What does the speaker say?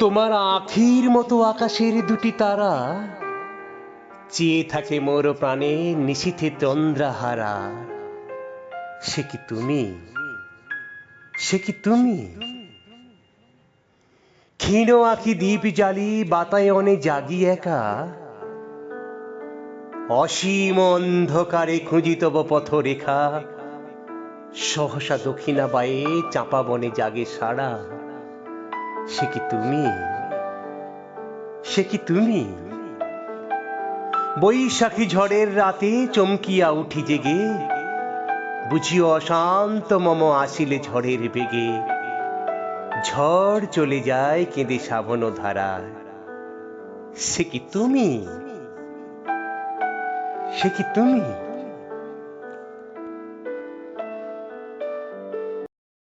তোমার আখির মতো আকাশের দুটি তারা, চেয়ে থাকে মোর প্রাণে নিশীথে তন্দ্রাহারা সে কি তুমি? সে কি তুমি? ক্ষীণ আখি দ্বীপ জালি বাতায়নে জাগি একা। অসীম অন্ধকারে খুঁজিতব পথরেখা। সহসা দক্ষিণা বায়ে চাপা বনে জাগে সারা সে কি তুমি? সে কি তুমি? বৈশাখী ঝড়ের রাতে চমকিয়া উঠি জেগে। বুঝিও অশান্ত মম আসিলে ঝড়ের বেগে। ঝড় চলে যায় কেঁদে সাবন ধারায় সে কি তুমি? সে কি তুমি?